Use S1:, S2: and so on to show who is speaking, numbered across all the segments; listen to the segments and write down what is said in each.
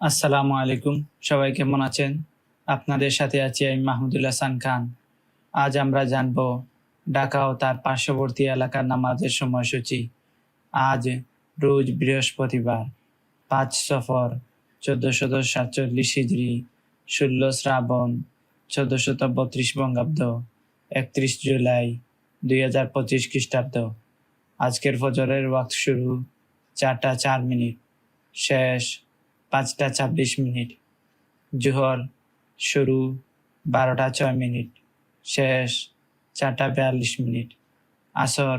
S1: আসসালামু আলাইকুম। সবাই কেমন আছেন? আপনাদের সাথে আছি আমি মাহমুদুল হাসান খান। আজ আমরা জানব ঢাকা ও তার পার্শ্ববর্তী এলাকার নামাজের সময়সূচি। আজ রোজ বৃহস্পতিবার, পাঁচ সফর, চোদ্দশত সাতচল্লিশ হিজড়ি ষোলো শ্রাবণ, চোদ্দশত বত্রিশ বঙ্গাব্দ, একত্রিশ জুলাই দুই হাজার পঁচিশ খ্রিস্টাব্দ। আজকের ফজরের ওয়াক্ত শুরু চারটা চার মিনিট। শেষ পাঁচটা ছাব্বিশ মিনিট। জোহর শুরু বারোটা ছয় মিনিট। শেষ চারটা বিয়াল্লিশ মিনিট। আসর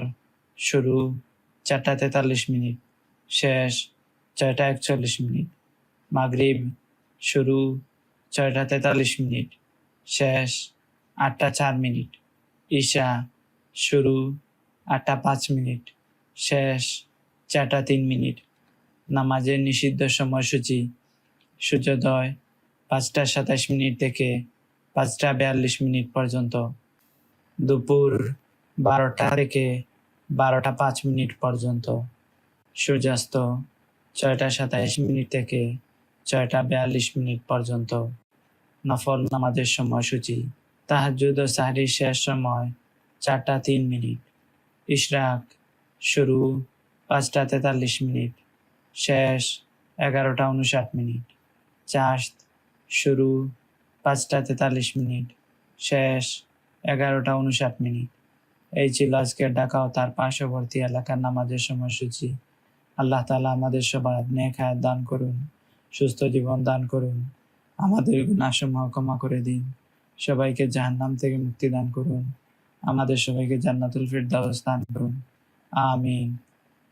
S1: শুরু চারটা তেতাল্লিশ মিনিট। শেষ ছয়টা একচল্লিশ মিনিট। মাগরিব শুরু ছয়টা তেতাল্লিশ মিনিট। শেষ আটটা চার মিনিট। ঈশা শুরু আটটা পাঁচ মিনিট। শেষ চারটা তিন মিনিট। নামাজের নিষিদ্ধ সময়সূচি সূর্যোদয় পাঁচটা সাতাশ মিনিট থেকে পাঁচটা বিয়াল্লিশ মিনিট পর্যন্ত। দুপুর বারোটা থেকে বারোটা পাঁচ মিনিট পর্যন্ত। সূর্যাস্ত ছয়টা সাতাইশ মিনিট থেকে ছয়টা বিয়াল্লিশ মিনিট পর্যন্ত। নফল নামাজের সময়সূচি তাহাজুদ ও সাহরির শেষ সময় চারটা তিন মিনিট। ইশরাক শুরু পাঁচটা তেতাল্লিশ মিনিট। শেষ এগারোটা উনষাট মিনিট। চাষ শুরু পাঁচটা তেতাল্লিশ মিনিট। শেষ এগারোটা উনষাট মিনিট। এই ছিল আজকের ঢাকা ও তার পার্শ্ববর্তী এলাকার নামাজের সময়সূচি। আল্লাহ তালা আমাদের সবার নেক হায়াত দান করুন, সুস্থ জীবন দান করুন, আমাদের গুণাসমূহ ক্ষমা করে দিন। সবাইকে জাহান্নাম থেকে মুক্তি দান করুন, আমাদের সবাইকে জান্নাতুল ফিরদাউস দান করুন। আমিন।